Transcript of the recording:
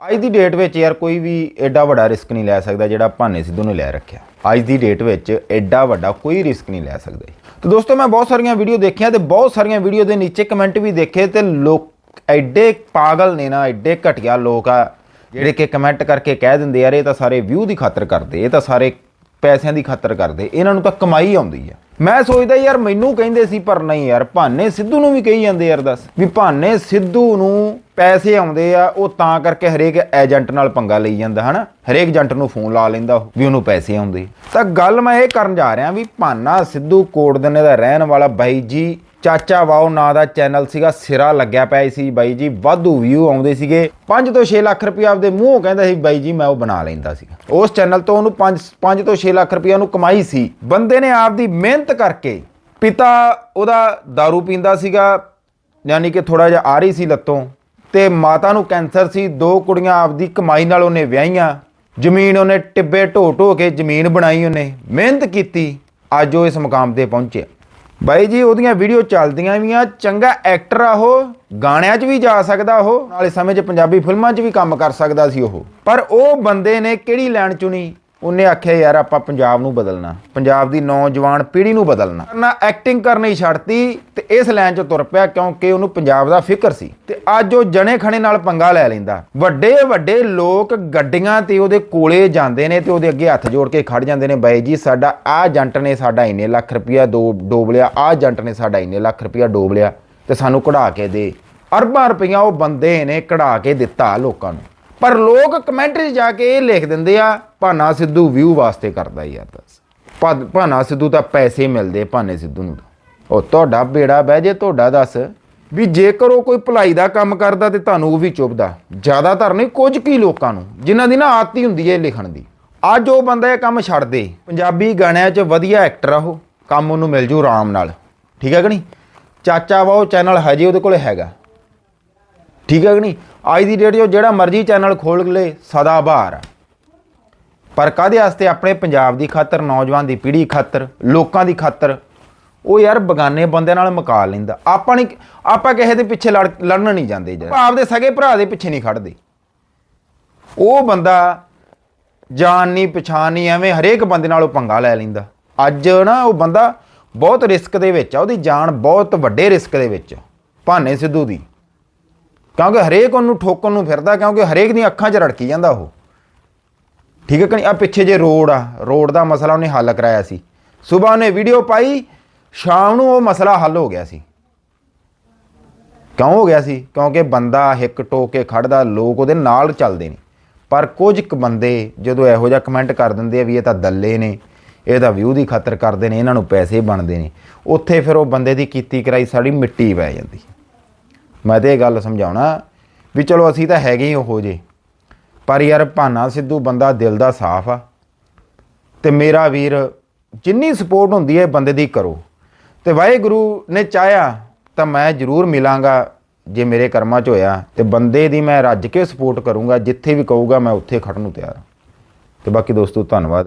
ਅੱਜ ਦੀ ਡੇਟ ਵਿੱਚ ਯਾਰ ਕੋਈ ਵੀ ਐਡਾ ਵੱਡਾ ਰਿਸਕ ਨਹੀਂ ਲੈ ਸਕਦਾ ਜਿਹੜਾ ਭਾਨੇ ਸਿੱਧੂ ਨੇ ਲੈ ਰੱਖਿਆ। ਅੱਜ ਦੀ ਡੇਟ ਵਿੱਚ ਐਡਾ ਵੱਡਾ ਕੋਈ ਰਿਸਕ ਨਹੀਂ ਲੈ ਸਕਦਾ ਤੇ ਦੋਸਤੋ, ਮੈਂ ਬਹੁਤ ਸਾਰੀਆਂ ਵੀਡੀਓ ਦੇਖੀਆਂ ਤੇ ਬਹੁਤ ਸਾਰੀਆਂ ਵੀਡੀਓ ਦੇ ਨੀਚੇ ਕਮੈਂਟ ਵੀ ਦੇਖੇ ਤੇ ਲੋਕ ਐਡੇ ਪਾਗਲ ਨੇ ਨਾ, ਐਡੇ ਘਟੀਆ ਲੋਕ ਆ, ਜਿਹੜੇ ਕਿ ਕਮੈਂਟ ਕਰਕੇ ਕਹਿ ਦਿੰਦੇ ਯਾਰ, ਇਹ ਤਾਂ ਸਾਰੇ ਵਿਊ ਦੀ ਖਾਤਰ ਕਰਦੇ, ਇਹ ਤਾਂ ਸਾਰੇ ਪੈਸਿਆਂ ਦੀ ਖਾਤਰ ਕਰਦੇ, ਇਹਨਾਂ ਨੂੰ ਤਾਂ ਕਮਾਈ ਆਉਂਦੀ ਆ। ਮੈਂ ਸੋਚਦਾ ਯਾਰ, ਮੈਨੂੰ ਕਹਿੰਦੇ ਸੀ, ਪਰ ਨਹੀਂ ਯਾਰ, ਭਾਨੇ ਸਿੱਧੂ ਨੂੰ ਵੀ ਕਹੀ ਜਾਂਦੇ ਯਾਰ ਦੱਸ, ਵੀ ਭਾਨੇ ਸਿੱਧੂ ਨੂੰ ਪੈਸੇ ਆਉਂਦੇ ਆ, ਉਹ ਤਾਂ ਕਰਕੇ ਹਰੇਕ ਏਜੰਟ ਨਾਲ ਪੰਗਾ ਲਈ ਜਾਂਦਾ, ਹਨਾ? ਹਰੇਕ ਏਜੰਟ ਨੂੰ ਫੋਨ ਲਾ ਲੈਂਦਾ ਉਹ, ਵੀ ਉਹਨੂੰ ਪੈਸੇ ਆਉਂਦੇ। ਤਾਂ ਗੱਲ ਮੈਂ ਇਹ ਕਰਨ ਜਾ ਰਿਹਾ ਵੀ ਭਾਨਾ ਸਿੱਧੂ ਕੋਟਦਨੇ ਦਾ ਰਹਿਣ ਵਾਲਾ ਬਾਈ ਜੀ, ਚਾਚਾ ਵਾਓ ਨਾਂ ਦਾ ਚੈਨਲ ਸੀਗਾ, ਸਿਰਾ ਲੱਗਿਆ ਪਿਆ ਸੀ ਬਾਈ ਜੀ, ਵਾਧੂ ਵਿਊ ਆਉਂਦੇ ਸੀਗੇ। 5 ਤੋਂ 6 ਲੱਖ ਰੁਪਏ ਆਪਦੇ ਮੂੰਹੋਂ ਕਹਿੰਦਾ ਸੀ, ਬਾਈ ਜੀ, ਮੈਂ ਉਹ ਬਣਾ ਲੈਂਦਾ ਸੀਗਾ। ਉਸ ਚੈਨਲ ਤੋਂ ਉਹਨੂੰ 5 5 ਤੋਂ 6 ਲੱਖ ਰੁਪਏ ਉਹਨੂੰ ਕਮਾਈ ਸੀ। ਬੰਦੇ ਨੇ ਆਪਦੀ ਮਿਹਨਤ ਕਰਕੇ ਪਿਤਾ ਉਹਦਾ दारू ਪੀਂਦਾ ਸੀਗਾ, ਯਾਨੀ ਕਿ ਥੋੜਾ ਜਿਹਾ ਆ ਰਹੀ ਸੀ ਲੱਤੋਂ। ਤੇ ਮਾਤਾ ਨੂੰ ਕੈਂਸਰ ਸੀ, ਦੋ ਕੁੜੀਆਂ ਆਪਦੀ ਕਮਾਈ ਨਾਲ ਉਹਨੇ ਵਿਆਹੀਆਂ। ਜ਼ਮੀਨ ਉਹਨੇ ਟਿੱਬੇ ਢੋ ਢੋ ਕੇ ਜ਼ਮੀਨ ਬਣਾਈ ਉਹਨੇ। ਮਿਹਨਤ ਕੀਤੀ, ਅੱਜ ਉਹ ਇਸ ਮੁਕਾਮ ਤੇ ਪਹੁੰਚਿਆ। ਬਾਈ ਜੀ, ਉਹਦੀਆਂ ਵੀਡੀਓ ਚੱਲਦੀਆਂ ਵੀ ਆ, ਚੰਗਾ ਐਕਟਰ ਆ ਉਹ, ਗਾਣਿਆਂ 'ਚ ਵੀ ਜਾ ਸਕਦਾ ਉਹ, ਨਾਲੇ ਸਮੇਂ 'ਚ ਪੰਜਾਬੀ ਫਿਲਮਾਂ 'ਚ ਵੀ ਕੰਮ ਕਰ ਸਕਦਾ ਸੀ ਉਹ। ਪਰ ਉਹ ਬੰਦੇ ਨੇ ਕਿਹੜੀ ਲਾਈਨ ਚੁਣੀ? ਉਹਨੇ ਆਖਿਆ, ਯਾਰ, ਆਪਾਂ ਪੰਜਾਬ ਨੂੰ ਬਦਲਣਾ। ਪੰਜਾਬ ਦੀ ਨੌਜਵਾਨ ਪੀੜ੍ਹੀ ਨੂੰ ਬਦਲਣਾ। ਨਾ ਐਕਟਿੰਗ ਕਰਨੀ ਛੱਡਤੀ ਤੇ ਇਸ ਲਾਈਨ 'ਚ ਤੁਰ ਪਿਆ ਕਿਉਂਕਿ ਉਹਨੂੰ ਪੰਜਾਬ ਦਾ ਫਿਕਰ ਸੀ। ਤੇ ਅੱਜ ਉਹ ਜਣੇ ਖਣੇ ਨਾਲ ਪੰਗਾ ਲੈ ਲੈਂਦਾ। ਵੱਡੇ ਵੱਡੇ ਲੋਕ ਗੱਡੀਆਂ ਤੇ ਉਹਦੇ ਕੋਲੇ ਜਾਂਦੇ ਨੇ ਤੇ ਉਹਦੇ ਅੱਗੇ ਹੱਥ ਜੋੜ ਕੇ ਖੜ ਜਾਂਦੇ ਨੇ, ਬਾਈ ਜੀ, ਸਾਡਾ ਆਹ ਏਜੰਟ ਨੇ ਸਾਡਾ ਇੰਨੇ ਲੱਖ ਰੁਪਇਆ ਦੋ, ਡੋਬ ਲਿਆ। ਆਹ ਏਜੰਟ ਨੇ ਸਾਡਾ ਇੰਨੇ ਲੱਖ ਰੁਪਇਆ ਡੋਬ ਲਿਆ ਤੇ ਸਾਨੂੰ ਕਢਾ ਕੇ ਦੇ। ਅਰਬਾਂ ਰੁਪਈਆ ਉਹ ਬੰਦੇ ਨੇ ਕਢਾ ਕੇ ਦਿੱਤਾ ਲੋਕਾਂ ਨੂੰ। ਪਰ ਲੋਕ ਕਮੈਂਟ 'ਚ ਜਾ ਕੇ ਇਹ ਲਿਖ ਦਿੰਦੇ ਆ, ਭਾਨਾ ਸਿੱਧੂ ਵਿਊ ਵਾਸਤੇ ਕਰਦਾ ਯਾਰ ਦੱਸ। ਭਾ- ਭਾਨਾ ਸਿੱਧੂ ਤਾਂ ਪੈਸੇ ਮਿਲਦੇ ਭਾਨੇ ਸਿੱਧੂ ਨੂੰ ਉਹ ਤੁਹਾਡਾ ਬੇੜਾ ਬਹਿ ਜੇ, ਤੁਹਾਡਾ ਦੱਸ। ਵੀ ਜੇਕਰ ਉਹ ਕੋਈ ਭਲਾਈ ਦਾ ਕੰਮ ਕਰਦਾ ਤੇ ਤੁਹਾਨੂੰ ਉਹ ਵੀ ਚੁੱਭਦਾ। ਜ਼ਿਆਦਾਤਰ ਨਹੀਂ, ਕੁਝ ਕੀ ਲੋਕਾਂ ਨੂੰ। ਜਿਨ੍ਹਾਂ ਦੀ ਨਾ ਆਦਤ ਹੁੰਦੀ ਹੈ ਇਹ ਲਿਖਣ ਦੀ। ਅੱਜ ਉਹ ਬੰਦਾ ਇਹ ਕੰਮ ਛੱਡ ਦੇ। ਪੰਜਾਬੀ ਗਾਣਿਆਂ 'ਚ ਵਧੀਆ ਐਕਟਰ ਆ ਉਹ। ਕੰਮ ਉਹਨੂੰ ਮਿਲ ਜੂ ਆਰਾਮ ਨਾਲ। ਠੀਕ ਹੈ ਕਿ ਨਹੀਂ? ਚਾਚਾ ਵਾ ਉਹ ਚੈਨਲ ਹਜੇ ਉਹਦੇ ਕੋਲ ਹੈਗਾ। ਠੀਕ ਹੈ ਕਿ ਨਹੀਂ? ਅੱਜ ਦੀ ਡੇਟ 'ਚ ਉਹ ਜਿਹੜਾ ਮਰਜ਼ੀ ਚੈਨਲ ਖੋਲ ਲੇ ਸਦਾ ਬਹਾਰ ਆ। ਪਰ ਕਾਹਦੇ ਵਾਸਤੇ ਆਪਣੇ ਪੰਜਾਬ ਦੀ ਖਾਤਰ, ਨੌਜਵਾਨ ਦੀ ਪੀੜ੍ਹੀ ਖਾਤਰ, ਲੋਕਾਂ ਦੀ ਖਾਤਰ ਉਹ ਯਾਰ ਬਗਾਨੇ ਬੰਦਿਆਂ ਨਾਲ ਮੁਕਾ ਲੈਂਦਾ। ਆਪਾਂ ਨਹੀਂ, ਆਪਾਂ ਕਿਸੇ ਦੇ ਪਿੱਛੇ ਲੜ, ਲੜਨ ਨਹੀਂ ਜਾਂਦੇ ਜਰਾ। ਆਪਦੇ ਸਗੇ ਭਰਾ ਦੇ ਪਿੱਛੇ ਨਹੀਂ ਖੜਦੇ। ਉਹ ਬੰਦਾ ਜਾਣ ਨਹੀਂ, ਪਛਾਣ ਨਹੀਂ, ਐਵੇਂ ਹਰੇਕ ਬੰਦੇ ਨਾਲ ਉਹ ਪੰਗਾ ਲੈ ਲੈਂਦਾ। ਅੱਜ ਨਾ ਉਹ ਬੰਦਾ ਬਹੁਤ ਰਿਸਕ ਦੇ ਵਿੱਚ ਆ, ਉਹਦੀ ਜਾਨ ਬਹੁਤ ਵੱਡੇ ਰਿਸਕ ਦੇ ਵਿੱਚ ਭਾਨੇ ਸਿੱਧੂ ਦੀ। ਕਿਉਂਕਿ ਹਰੇਕ ਉਹਨੂੰ ਠੋਕਣ ਨੂੰ ਫਿਰਦਾ, ਕਿਉਂਕਿ ਹਰੇਕ ਦੀਆਂ ਅੱਖਾਂ 'ਚ ਰੜਕੀ ਜਾਂਦਾ ਉਹ। ਠੀਕ ਹੈ ਕਿ ਆ ਪਿੱਛੇ ਜੇ ਰੋਡ ਆ, ਰੋਡ ਦਾ ਮਸਲਾ ਉਹਨੇ ਹੱਲ ਕਰਾਇਆ ਸੀ। ਸਵੇਰ ਉਹਨੇ ਵੀਡੀਓ ਪਾਈ, ਸ਼ਾਮ ਨੂੰ ਉਹ ਮਸਲਾ ਹੱਲ ਹੋ ਗਿਆ ਸੀ। ਕਿਉਂ ਹੋ ਗਿਆ ਸੀ? ਕਿਉਂਕਿ ਬੰਦਾ ਹਿੱਕ ਟੋਕ ਕੇ ਖੜਦਾ, ਲੋਕ ਉਹਦੇ ਨਾਲ ਚੱਲਦੇ ਨੇ। ਪਰ ਕੁਝ ਕੁ ਬੰਦੇ ਜਦੋਂ ਇਹੋ ਜਿਹਾ ਕਮੈਂਟ ਕਰ ਦਿੰਦੇ ਆ ਵੀ ਇਹ ਤਾਂ ਦੱਲੇ ਨੇ ਇਹਦਾ ਵਿਊ ਦੀ ਖਾਤਰ ਕਰਦੇ ਨੇ, ਇਹਨਾਂ ਨੂੰ ਪੈਸੇ ਬਣਦੇ ਨੇ, ਉੱਥੇ ਫਿਰ ਉਹ ਬੰਦੇ ਦੀ ਕੀਤੀ ਕਰਾਈ ਸਾਡੀ ਮਿੱਟੀ ਪੈ ਜਾਂਦੀ। ਮੈਂ ਤੇ ਇਹ ਗੱਲ ਸਮਝਾਉਣਾ ਵੀ ਚਲੋ ਅਸੀਂ ਤਾਂ ਹੈਗੇ ਹੀ ਉਹੋ ਜੇ ਪਰ ਯਾਰ ਭਾਨਾ ਸਿੱਧੂ ਬੰਦਾ ਦਿਲ ਦਾ ਸਾਫ਼ ਆ। ਤੇ ਮੇਰਾ ਵੀਰ ਜਿੰਨੀ ਸਪੋਰਟ ਹੁੰਦੀ ਹੈ ਬੰਦੇ ਦੀ ਕਰੋ। ਤੇ ਵਾਹਿਗੁਰੂ ਨੇ ਚਾਹਿਆ ਤਾਂ ਮੈਂ ਜ਼ਰੂਰ ਮਿਲਾਂਗਾ ਜੇ ਮੇਰੇ ਕਰਮਾਂ 'ਚ ਹੋਇਆ। ਤੇ ਬੰਦੇ ਦੀ ਮੈਂ ਰੱਜ ਕੇ ਸਪੋਰਟ ਕਰੂੰਗਾ, ਜਿੱਥੇ ਵੀ ਕਹੂਗਾ ਮੈਂ ਉੱਥੇ ਖੜਨ ਨੂੰ ਤਿਆਰ ਹਾਂ। ਤੇ ਬਾਕੀ ਦੋਸਤੋ, ਧੰਨਵਾਦ।